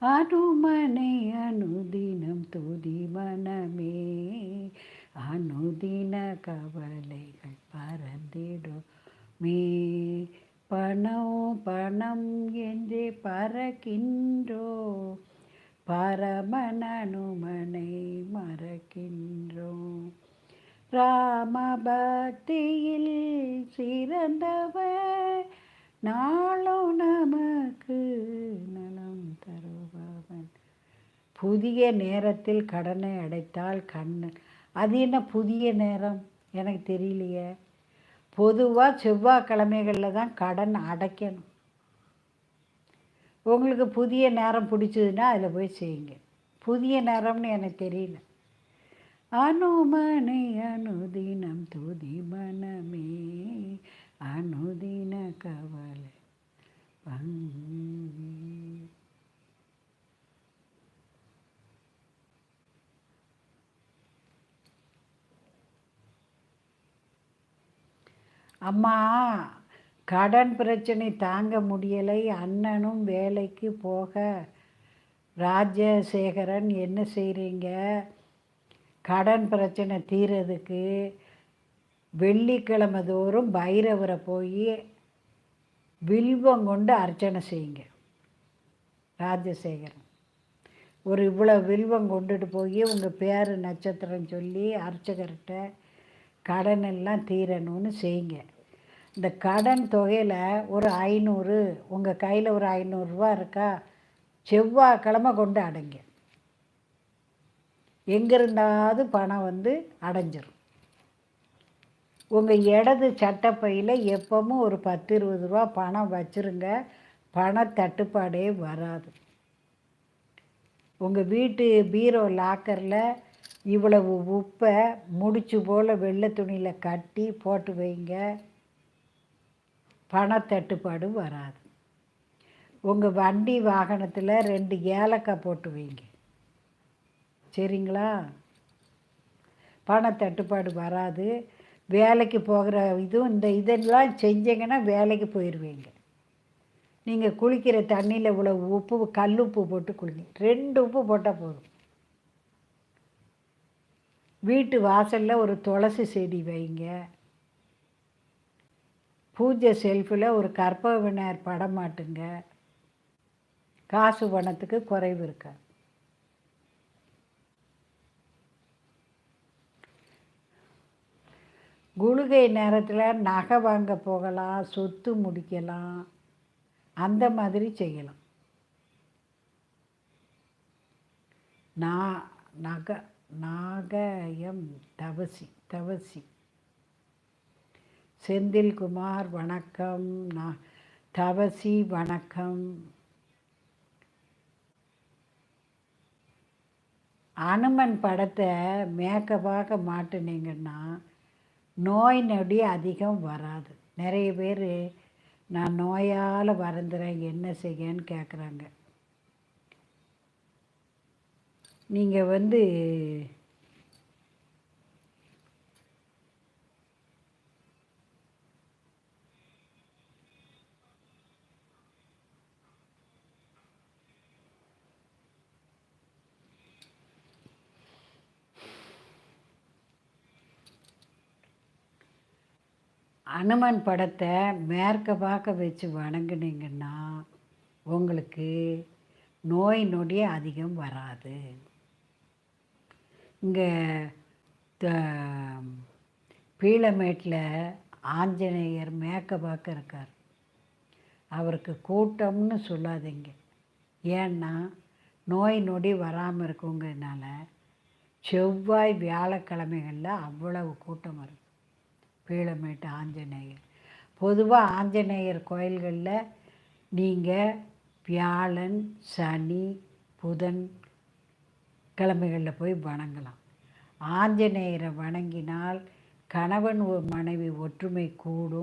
அனுமனை அனுதினம் துதி மனமே. அனுதின கவலைகள் பறந்திடுமே. பணம் பணம் என்று பறக்கின்றோ. பரமன் அனுமனை மறக்கின்றோம் ராமபக்தியில் சிறந்தவர். நான் புதிய நேரத்தில் கடனை அடைத்தால் கண்ணு. அது என்ன புதிய நேரம்? எனக்கு தெரியலையே. பொதுவாக செவ்வாய்க்கிழமைகளில் தான் கடன் அடைக்கணும். உங்களுக்கு புதிய நேரம் பிடிச்சதுன்னா அதில் போய் செய்யுங்க. புதிய நேரம்னு எனக்கு தெரியல. அனுமனை அனுதினம் துதி மனமே. அம்மா கடன் பிரச்சனை தாங்க முடியலை. அண்ணனும் வேலைக்கு போக. ராஜசேகரன் என்ன செய்கிறீங்க கடன் பிரச்சனை தீரதுக்கு வெள்ளிக்கிழமை தோறும் பைரவரை போய் வில்வம் கொண்டு அர்ச்சனை செய்யுங்க. ராஜசேகரன் ஒரு இவ்வளோ வில்வம் கொண்டுட்டு போய் உங்கள் பேர் நட்சத்திரம் சொல்லி அர்ச்சகர்கிட்ட கடன் எல்லாம் தீரணும்னு செய்யுங்க. இந்த கடன் தொகையில் ஒரு ஐநூறு உங்கள் கையில் ஒரு ஐநூறுரூவா இருக்கா? செவ்வாய்க்கிழமை கொண்டு அடைங்க. எங்கே இருந்தாவது பணம் வந்து அடைஞ்சிரும். உங்கள் இடது சட்டப்பையில் எப்பவும் ஒரு பத்து இருபது ரூபா பணம் வச்சுருங்க. பண தட்டுப்பாடே வராது. உங்கள் வீட்டு பீரோ லாக்கரில் இவ்வளவு உப்பை முடிச்சு போல் வெள்ளை துணியில் கட்டி போட்டு வைங்க. பணத்தட்டுப்பாடு வராது. உங்கள் வண்டி வாகனத்தில் ரெண்டு ஏலக்காய் போட்டு வைங்க. சரிங்களா? பணத்தட்டுப்பாடு வராது. வேலைக்கு போகிற இதுவும் இந்த இதெல்லாம் செஞ்சீங்கன்னா வேலைக்கு போயிடுவீங்க நீங்கள் குளிக்கிற தண்ணியில் இவ்வளோ உப்பு கல் உப்பு போட்டு குளிங்க. ரெண்டு உப்பு போட்டால் போதும். வீட்டு வாசலில் ஒரு துளசி செடி வைங்க. பூஜை செல்ஃபில் ஒரு கற்பக விநாயகர் படம் மாட்டுங்க காசு பணத்துக்கு குறைவு இருக்கா? குளுகை நேரத்தில் நகை வாங்க போகலாம் சொத்து முடிக்கலாம். அந்த மாதிரி செய்யலாம். நா நக நாகயம் தவசி தவசி. செந்தில்குமார் வணக்கம். நான் தவசி வணக்கம். அனுமன் படத்தை மேக்கப்பாக மாட்டினீங்கன்னா நோய் நொடி அதிகம் வராது. நிறைய பேர் நான் நோயால் வருந்துறேன் என்ன செய்யன்னு கேட்குறாங்க நீங்கள் வந்து அனுமன் படத்தை மேற்க பார்க்க வச்சு வணங்குனீங்கன்னா உங்களுக்கு நோய் நொடி அதிகம் வராது. இங்கே பீளமேட்டில் ஆஞ்சநேயர் மேற்க பார்க்க இருக்கார். அவருக்கு கூட்டம்னு சொல்லாதீங்க. ஏன்னா நோய் நொடி வராமல் இருக்குங்கிறதுனால செவ்வாய் வியாழக்கிழமைகளில் அவ்வளவு கூட்டம் வரும். பீளமேட்டு ஆஞ்சநேயர். பொதுவாக ஆஞ்சநேயர் கோயில்களில் நீங்கள் வியாழன் சனி புதன் கிழமைகளில் போய் வணங்கலாம். ஆஞ்சநேயரை வணங்கினால் கணவன் மனைவி ஒற்றுமை கூடும்.